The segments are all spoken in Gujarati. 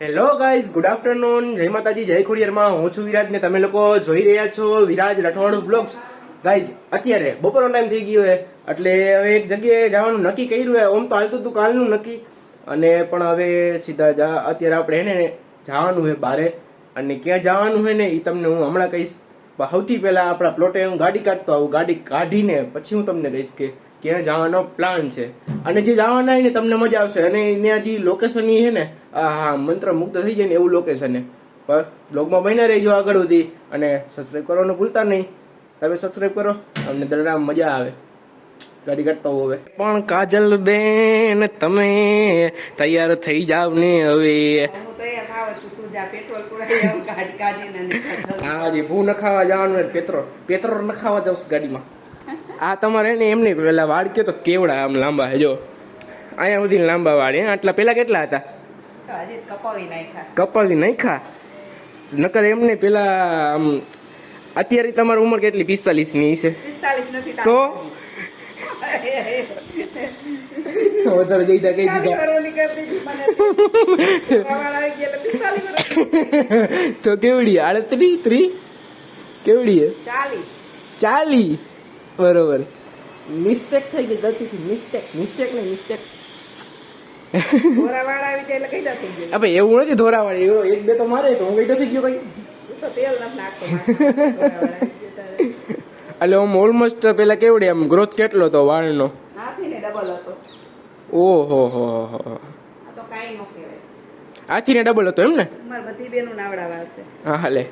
હેલો ગાઈઝ ગુડ આફ્ટરનૂન જય માતાજી, જય ખોડિયારમાં. હું છું વિરાજ ને તમે લોકો જોઈ રહ્યા છો વિરાજ રાઠોડ બ્લોગ્સ ગાઈઝ અત્યારે બપોરનો ટાઈમ થઈ ગયો છે, એટલે હવે એક જગ્યાએ જવાનું નક્કી કર્યું છે. ઓમ તો હાલતું હતું, કાલનું નક્કી. અને પણ હવે સીધા જા, અત્યારે આપણે એને જવાનું છે બારે. અને ક્યાં જવાનું છે ને એ તમને હું હમણાં કહીશ. સૌથી પહેલાં આપણા પ્લોટે હું ગાડી કાઢતો આવું, ગાડી કાઢીને પછી હું તમને કહીશ કે ક્યાં જવાનો પ્લાન છે. અને જે જવાના હોય ને તમને મજા આવશે. અને ત્યાં જે લોકેશન છે ને આ હા મંત્ર મુક્ત થઈ જાય ને એવું લોકેશન છે. પણ બ્લોગમાં બન્યા રહેજો આગળ સુધી. અને સબસ્ક્રાઈબ કરવાનું ભૂલતા નહીં. તમે સબસ્ક્રાઈબ કરો તમને દરડામ મજા આવે. ગાડી કાઢતો હવે પણ કાજલ બેન તમે તૈયાર થઈ જાવ ને હવે. હું તો એમ આવું છું. તું જા પેટ્રોલ પુરાઈ આવું ગાડી કાઢીને અને જા જલ્દી. હા જી ભૂ નખાવા જવાનું પેટ્રોલ. પેટ્રોલ નખાવા જાવ ગાડીમાં. આ તમારે એને એમ નહીં પેલા વાળ કયો તો કેવડા આમ લાંબા હે જો. અહીંયા સુધી લાંબા વાળ હે આટલા પેલા કેટલા હતા? કપાવી નાખ્યા. કપાવી નાખ્યા નકર એમને પેલા આમ અત્યારે તમારી ઉંમર કેટલી? પિસ્તાલીસની છે. તો. વધારે જઈતા કહી પિસ્તાલીસ દીધા. તો કેવડી? આડત્રી ત્રી કેવડી ચાલી ચાલી બરોબર. મિસ્ટેક થઈ ગઈ ગલતીથી મિસ્ટેક મિસ્ટેક ને મિસ્ટેક ધોરાવાળા આવી જાય એટલે કઈ થઈ ગયું? અબે એવું નથી ધોરાવાળી એવો એક બે તો મારે તો હું કઈ થઈ ગયો કઈ તું તેલ નાખતો. એટલે આમ ઓલમોસ્ટ પેલા કેવડી આમ ગ્રોથ કેટલો હતો વાળનો? હાથી ને ડબલ હતો. ઓહો હો હો આ તો કાઈ નો કહેવાય. હાથી ને ડબલ હતો એમ ને? મારી બધી બેનું નાવડાવા છે. હા હાલે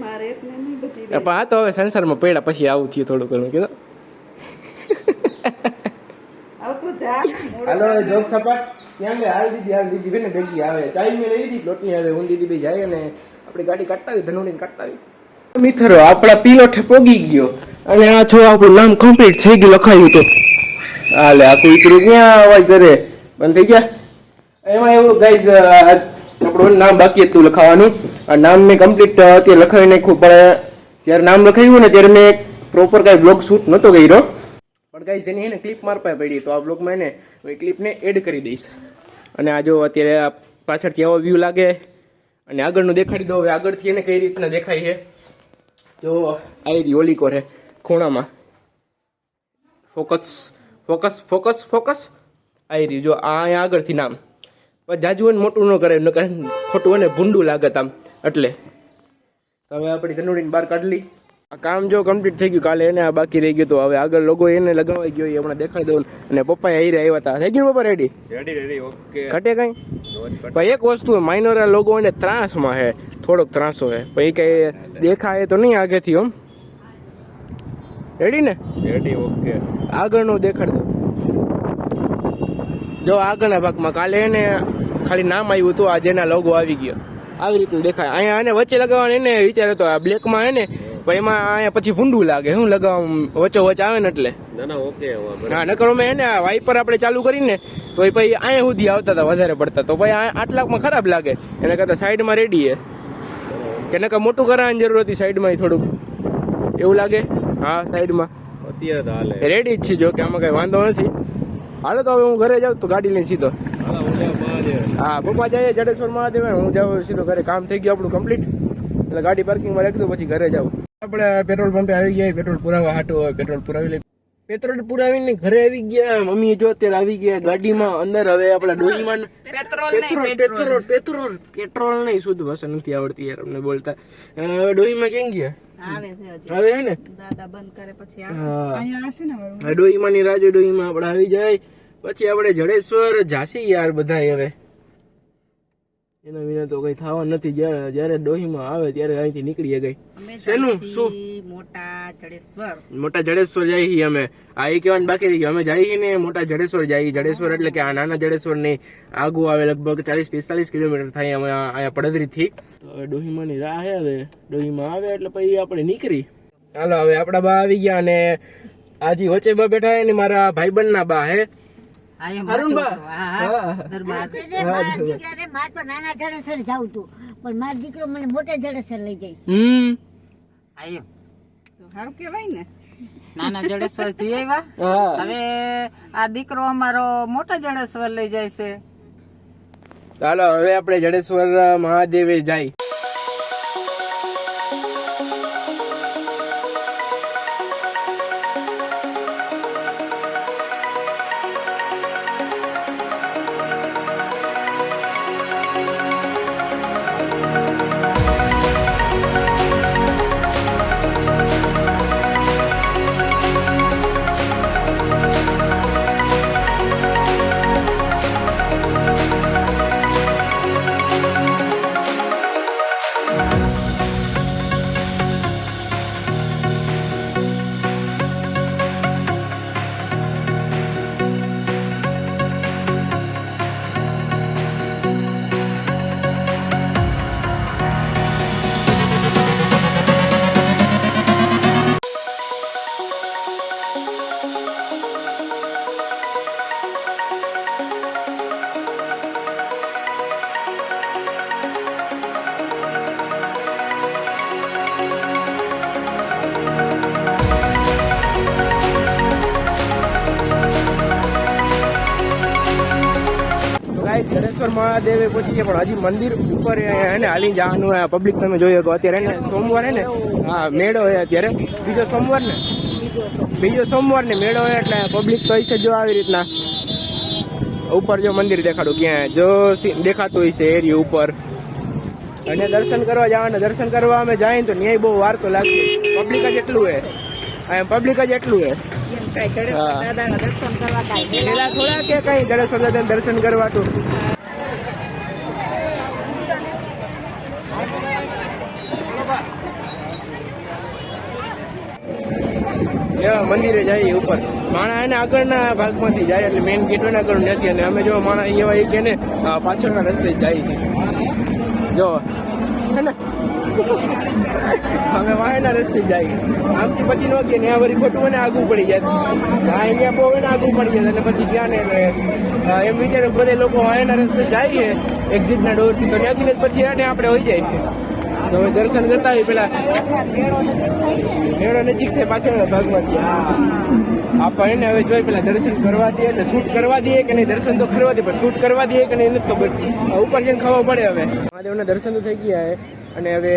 મારે એક નહીં બધી પણ આ તો હવે સંસારમાં પડ્યા પછી આવું થયું થોડું ઘણું કીધું. જા. હાલો જોગ જોક સપાટ ત્યાં લે હાલ દીધી હાલ દીધી બેને ભેગી આવે. ચાઈ મેં લઈ લીધી પ્લોટની આવે. હું દીદી ભાઈ જાય અને આપણી ગાડી કાઢતા આવી ધનુડીને કાઢતા આવી મિત્રો આપણા પીલોઠે પોગી ગયો. અને આ જો આપણું નામ કમ્પ્લીટ થઈ ગયું લખાયું તો હાલે આ કૂતરું ક્યાં અવાજ કરે? બંધ થઈ ગયા? એમાં એવું ગાઈઝ આપણું નામ બાકી હતું લખાવાનું. આ નામ મેં કમ્પ્લીટ અત્યારે લખાવી નાખ્યું પણ જ્યારે નામ લખાયું ને ત્યારે મેં પ્રોપર કાંઈ બ્લોગ શૂટ નહોતો કર્યો. પણ કાંઈ જેની એને ક્લિપ મારપા પડી તો આ બ્લોગમાં એને એ ક્લિપને એડ કરી દઈશ. અને આ જો અત્યારે આ પાછળથી આવો વ્યૂ લાગે અને આગળનું દેખાડી દો. હવે આગળથી એને કઈ રીતના દેખાય છે? જો આવી રીતે ઓલી કોરે ખૂણામાં. ફોકસ ફોકસ ફોકસ ફોકસ આવી રહ્યું જો આ આગળથી નામ. પણ જાજુ હોય ને મોટું ન કરે ખોટું હોય ને ભૂંડું લાગત આમ. એટલે હવે આપણી ધનુડીને બહાર કાઢલી આ કામ જો કમ્પ્લીટ થઈ ગયું કાલે એને આ બાકી રહી ગયું તો હવે આગળ લોગો એને લગાવાઈ ગયો એ હમણાં દેખાડી દઉં. અને પપ્પા અહીં આવ્યા હતા થઈ ગયું પપ્પા રેડી રેડી રેડી ઓકે ઘટે કઈ? ભાઈ પણ એક વસ્તુ માઇનોર લોગો એને ત્રાસમાં હે. થોડોક ત્રાસો હે. ભાઈ કઈ દેખાય તો નહીં આગેથી આમ રેડી ને? રેડી ઓકે આગળનું દેખાડ દઉં. જો આગળના ભાગમાં કાલે એને ખાલી નામ આવ્યું હતું આજે એના લોગો આવી ગયો. આવી રીતનું દેખાય. અહીંયા આને વચ્ચે લગાવવાનું એને વિચાર હતો આ બ્લેકમાં હે ને પણ એમાં અહીંયા પછી ભૂંડું લાગે. શું લગાવવા વચ્ચો વચ્ચે આવે ને એટલે. હા નકર મેં એને વાઇપર આપણે ચાલુ કરીને તો એ પછી અહીંયા સુધી આવતા હતા વધારે પડતા. તો ભાઈ આટલાકમાં ખરાબ લાગે. એને કરતા સાઈડમાં રેડી હે. કે નકર મોટું કરાવવાની જરૂર હતી સાઈડમાં થોડુંક. એવું લાગે? હા સાઈડમાં. તો રેડી જ છે જો કે આમાં કઈ વાંધો નથી. હાલો તો હવે હું ઘરે જાઉં તો ગાડી લઈને સીધો. હા પપ્પા જાય જડેશ્વર મહાદેવ હું જાઉં સીધો ઘરે. કામ થઈ ગયું આપણું કમ્પ્લીટ એટલે ગાડી પાર્કિંગમાં રાખી દઉં પછી ઘરે જાઉં. આપણે પેટ્રોલ પંપે આવી ગયા પેટ્રોલ પુરાવા હાટો હોય પેટ્રોલ પુરાવી લઈ પેટ્રોલ પુરાવીને ઘરે આવી ગયા. મમ્મી જો અત્યારે આવી ગયા ગાડીમાં અંદર હવે આપણા ડોહીમાં petrol petrol petrol petrol petrol નહીં શુદ્ધ ભાષા નથી આવડતી યાર અમને બોલતા. હવે ડોહીમાં કેમ ગયા? હવે હે ને? દાદા બંધ કરે પછી હશે ને રાજુ ડોહીમાં આપણે આવી જાય. પછી આપણે જડેશ્વર ઝાંસી યાર બધા હવે. એના વિના તો કઈ થવા નથી. જ્યારે જ્યારે ડોહીમાં આવે ત્યારે અહીંથી નીકળીએ ગઈ શેનું? શું? મોટા જડેશ્વર. મોટા જડેશ્વર જઈ હી અમે. આ એ કહેવાનું બાકી રહી ગયું. અમે જઈએ ને મોટા જડેશ્વર જઈએ જડેશ્વર એટલે કે આ નાના જડેશ્વર નહીં આગું આવે લગભગ ચાલીસ પિસ્તાલીસ કિલોમીટર થાય અમે અહીંયા પડદરી થી તો હવે ડોહીમાની રાહ હવે. ડોહીમાં આવે એટલે પછી આપણે નીકળી. ચાલો હવે આપણા બા આવી ગયા અને આજી વચ્ચે બા બેઠા હે ને મારા ભાઈબંધના બા હે. નાના જડેસર જાઉં પણ મારો દીકરો મને મોટા જડેસર લઈ જાય હમ. આયો સારું કેવાય ને. નાના જડેશ્વર જઈ આવ્યા હવે આ દીકરો અમારો મોટા જડેશ્વર લઈ જાય છે. ચાલો હવે આપણે જડેશ્વર મહાદેવે જાય. જડેશ્વર મહાદેવે પહોંચી પણ હજી મંદિર ઉપર એને હાલી જવાનું પબ્લિક તમે જોઈ શકો અત્યારે એને સોમવારે ને હા મેળો હોય અત્યારે. બીજો સોમવાર ને? બીજો સોમવાર ને મેળો હોય એટલે પબ્લિક તો છે જો આવી રીતના. ઉપર જો મંદિર દેખાડું ક્યાં? જો દેખાતું હોય છે એરી ઉપર. અને દર્શન કરવા જવાના. દર્શન કરવા અમે જાય ને તો ન્યાય બહુ વાર તો લાગે. પબ્લિક જ એટલું હે. આ પબ્લિક જ એટલું હે. જડેશ્વર પેલા થોડા કે કઈ ગણેશ દાદાને દર્શન કરવા તો. મંદિરે જાય ઉપર. માણા એને આગળના ભાગમાંથી જાય એટલે મેઇન ગેટ આગળ નથી અને અમે જો માણા એવા એ કે ને પાછળના રસ્તે જાય છે જો. હે ને? અમે વાયના રસ્તે જાય. આમથી પછી નો કે ત્યાં વળી ખોટું મને આગું પડી જાય. હા અહીંયા બહુ એને આગું પડી જાય, એટલે પછી ત્યાં ને એમ વિચારે બધે લોકો વાયના રસ્તે જાય એક્ઝિટના ડોરથી તો ત્યાંથી ને પછી એને આપણે હોઈ જાય. તો હવે દર્શન કરતા હોય પેલા. મેળો નજીક થાય પાછળ ભાગમાંથી. હા. આપણે એને હવે જોઈ પેલા દર્શન કરવા દઈએ એટલે શૂટ કરવા દઈએ કે નહીં? દર્શન તો કરવા દે પણ શૂટ કરવા દઈએ કે નહીં? નથી ખબર. ઉપર જઈને ખબર પડે હવે. મહાદેવના દર્શન તો થઈ ગયા છે. અને હવે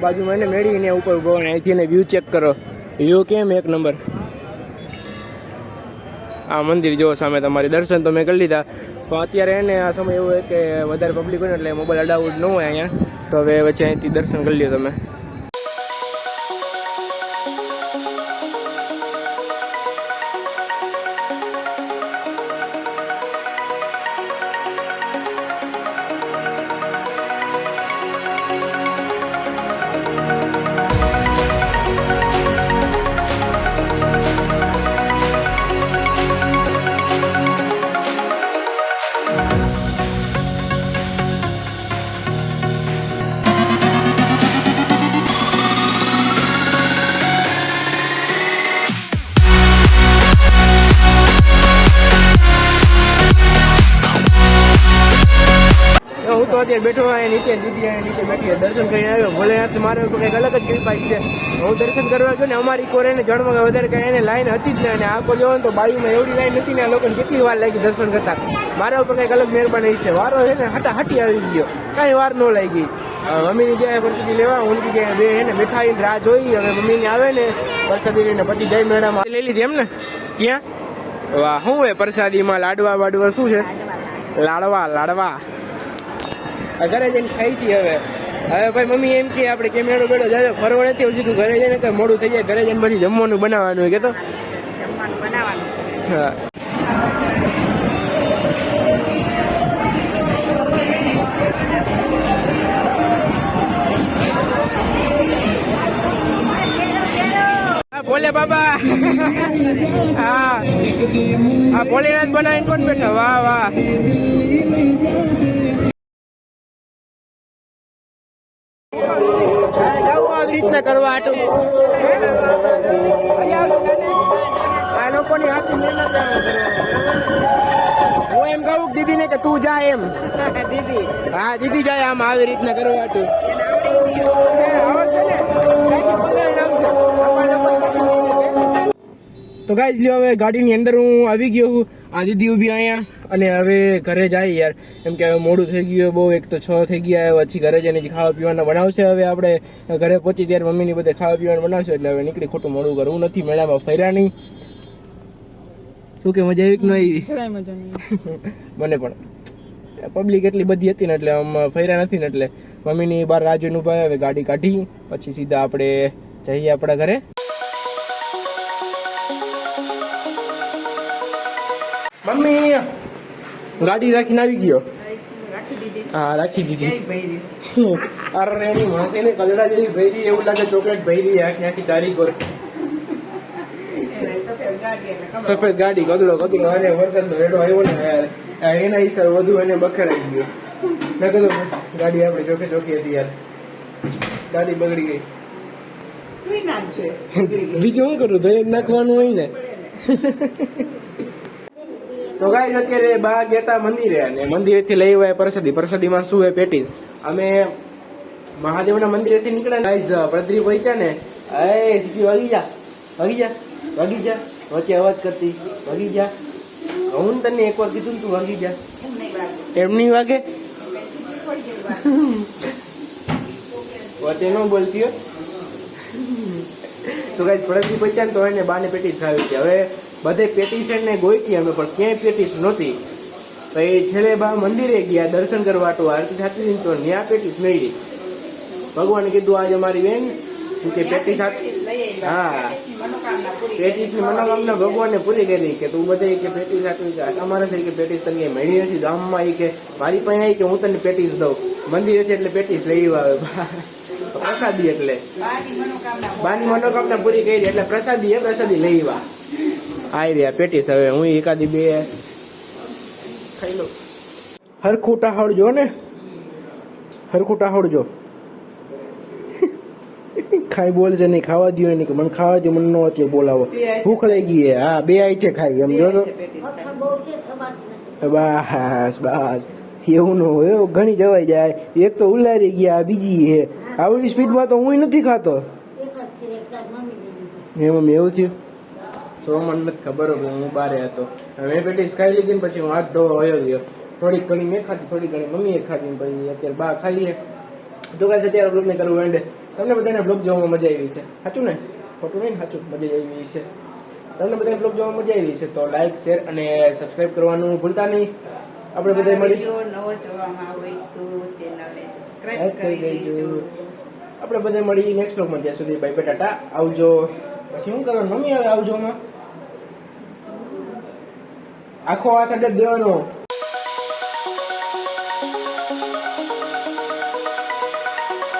બાજુમાં એને મેળવીને ઉપર ઊભો અહીંથી એને વ્યૂ ચેક કરો. વ્યૂ કેમ? એક નંબર આ મંદિર જો સામે તમારી દર્શન તો મેં કરી લીધા. પણ અત્યારે એને આ સમય એવું હોય કે વધારે પબ્લિક હોય ને એટલે મોબાઈલ અડાઉટ ન હોય અહીંયા. તો હવે વચ્ચે અહીંથી દર્શન કરી લ્યો તમે. બેઠો અહીંયા નીચે દીદી અહીંયા નીચે બેઠી દર્શન કરીને આવ્યો. ભોલેનાથ મારે ઉપર કંઈક અલગ જ કૃપા છે. હું દર્શન કરવા ગયો ને, અમારી કોર એને જણમાં વધારે કાંઈ એને લાઈન હતી જ નહીં. અને આખો જોવો ને તો બાયુમાં એવડી લાઈન નથી ને આ લોકોને કેટલી વાર લાગી દર્શન કરતા. મારા ઉપર કંઈક અલગ મહેરબાની છે. વારો છે ને હટા હટી આવી ગયો. કાંઈ વાર ન લાગી. મમ્મીની ગયા પ્રસાદી લેવા, હું કે બે એને મીઠાઈ રાહ જોઈ. હવે મમ્મીને આવે ને પ્રસાદી લઈને પછી જય મેળામાં. લઈ લીધી એમ ને? ક્યાં? વાહ, શું હે પ્રસાદીમાં લાડવા વાડવા શું છે? લાડવા લાડવા. આ ઘરે જઈને ખાઈ છીએ હવે. હવે ભાઈ મમ્મી એમ કે આપણે કેમેરો બેડો જાય ફરવા નથી હજી તું ઘરે જઈને કઈ મોડું થઈ જાય ઘરે જઈને પછી જમવાનું બનાવવાનું કે તો જમવાનું બનાવવાનું. હા ભોલે બાબા. હા. હા ભોલેનાથ બનાવીને કોણ બેઠા? વાહ વાહ. આવી રીતના કરવા આટલું. આ લોકોની આખી મહેનત હું એમ કહું દીદી ને કે તું જા એમ. દીદી. હા દીદી જાય આમ આવી રીતના કરવા આટું તો ગાઈઝ લ્યો હવે ગાડીની અંદર હું આવી ગયો છું. આ બી અહીંયા અને હવે ઘરે જાય યાર. એમ કે હવે મોડું થઈ ગયું બહુ એક તો છ થઈ ગયા પછી ઘરે જઈને જે ખાવા પીવાના બનાવશે હવે આપણે. ઘરે પહોંચી ત્યારે મમ્મીની બધે ખાવા પીવાનું બનાવશે એટલે હવે નીકળી ખોટું મોડું કરવું નથી મેળામાં ફર્યા નહીં. શું કે મજા આવી કે ન આવી? મજા નહીં. મને પણ. પબ્લિક એટલી બધી હતી ને એટલે આમ ફર્યા નથી ને એટલે મમ્મીની બહાર રાહ જોઈને ઊભા હવે ગાડી કાઢી પછી સીધા આપણે જઈએ આપણા ઘરે. મમ્મી! ગાડી રાખીને આવી ગયો. હા રાખી દીધી. અરે એની માસી ને કલડા જેવી ભરી એવું લાગે ચોકલેટ ભરી આખી આખી ચારી કોર સફેદ ગાડી ગદડો ગદડો અને વરસાદનો રેડો આવ્યો ને યાર. એના હિસાબ વધુ એને બખેડાઈ ગયો. મેં કીધું ગાડી આપણે ચોખે ચોખી હતી યાર. ગાડી બગડી ગઈ. બીજું શું કરું? તો નાખવાનું હોય ને. તો ગાય અત્યારે બા ગેતા મંદિરે અને મંદિરેથી લઈ આવ્યા પ્રસાદી. પ્રસાદીમાં શું હે પેટી? અમે મહાદેવના મંદિરેથી નીકળ્યા ગાઈઝ પ્રદ્રી પહોંચ્યા ને. એ, સીધી વાગી જા. વાગી જા. વાગી જા. વચ્ચે અવાજ કરતી. વાગી જા. હું તને એક વાર કીધું તું વાગી જા. એમ નહીં વાગે? વચ્ચે ન બોલતી હો. તો ગાઈઝ પ્રદ્રી પહોંચ્યા ને તો એને બાને પેટી ખાવી હતી હવે બધે પેટીસ એને ગોઈતી અમે પણ ક્યાંય પેટીશ નહોતી. પછી છેલ્લે બા મંદિરે ગયા દર્શન કરવા તો આરતી થતી હતી તો ત્યાં પેટીસ મળી. ભગવાને કીધું આજે મારી બેન કે આપ હા. પેટીશની મનોકામના ભગવાને પૂરી કરી કે તું બધે કે પેટીશ આપી કે અમારે થઈ કે પેટીસ તને મળી નથી ગામમાં આવી કે મારી પાસે આવી કે હું તને પેટીસ દઉં. મંદિરે છે એટલે પેટીસ લઈ આવે પ્રસાદી એટલે. બાની મનોકામના પૂરી કરી એટલે પ્રસાદી એ પ્રસાદી લઈ આવ્યા. આઈ રહ્યા પેટીસ હવે. હું એકાદી બે ખાઈ લઉં હરખું ટાહડજો ને. હરખું જો ખાઈ બોલશે નહીં ખાવા દો નહીં કે મને ખાવા દો મને નો બોલાવો. ભૂખ લાગી ગઈ હા બે આઈ છે ખાઈ. એમ જો બસ બસ. એવું ન હોય ઘણી જવાઈ જાય. એક તો ઉલારી ગયા બીજી હે. આવડી સ્પીડમાં તો હું નથી ખાતો. તાર મમ્મી એવું થયું. સોમન નથી ખબર હું બારે હતો. મેં પેટીસ ખાઈ લીધી ને પછી હું હાથ ધોવા વયો ગયો. થોડીક ઘણી મેં ખાધી થોડી ઘણી મમ્મીએ ખાધી પછી અત્યારે બા ખાઈએ તો કાંઈ અત્યારે બ્લોગને કરવું એન્ડ તમને બધાને બ્લોગ જોવામાં મજા આવી છે સાચું ને? ખોટું નહીં સાચું મજા આવી છે તમને બધાને બ્લોગ જોવામાં મજા આવી છે તો લાઈક શેર અને સબસ્ક્રાઇબ કરવાનું ભૂલતા નહીં. આપણે બધા મળી નવો જોવામાં હોય તો ચેનલને સબસ્ક્રાઇબ કરી કરી દેજો. દેજો. આપણે બધા મળી નેક્સ્ટ બ્લોગમાં ત્યાં સુધી બાય બટાટા આવજો. પછી શું કરવાનું? મમ્મી આવે આવજો માં આખો હાથ અડે દેવાનો